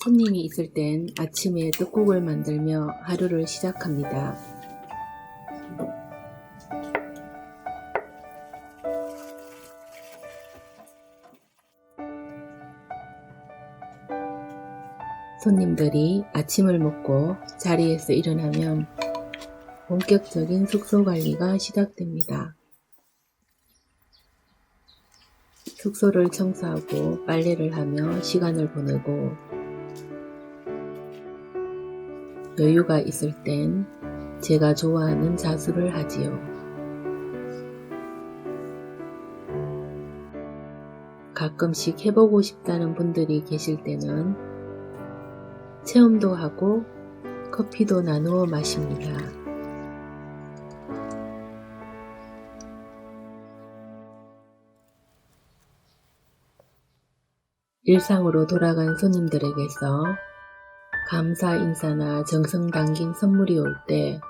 손님이 있을 땐 아침에 떡국을 만들며 하루를 시작합니다. 손님들이 아침을 먹고 자리에서 일어나면 본격적인 숙소 관리가 시작됩니다. 숙소를 청소하고 빨래를 하며 시간을 보내고 여유가 있을 땐 제가 좋아하는 자수를 하지요. 가끔씩 해보고 싶다는 분들이 계실 때는 체험도 하고 커피도 나누어 마십니다. 일상으로 돌아간 손님들에게서 감사 인사나 정성 담긴 선물이 올 때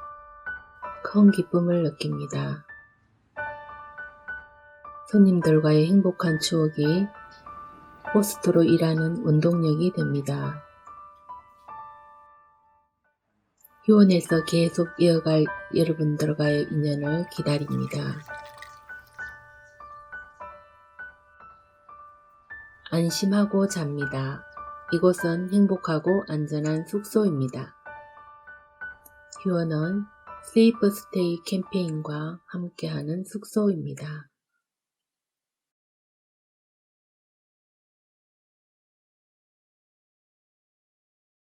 큰 기쁨을 느낍니다. 손님들과의 행복한 추억이 호스트로 일하는 원동력이 됩니다. 휴원에서 계속 이어갈 여러분들과의 인연을 기다립니다. 안심하고 잡니다. 이곳은 행복하고 안전한 숙소입니다. 휴원은 세이프 스테이 캠페인과 함께하는 숙소입니다.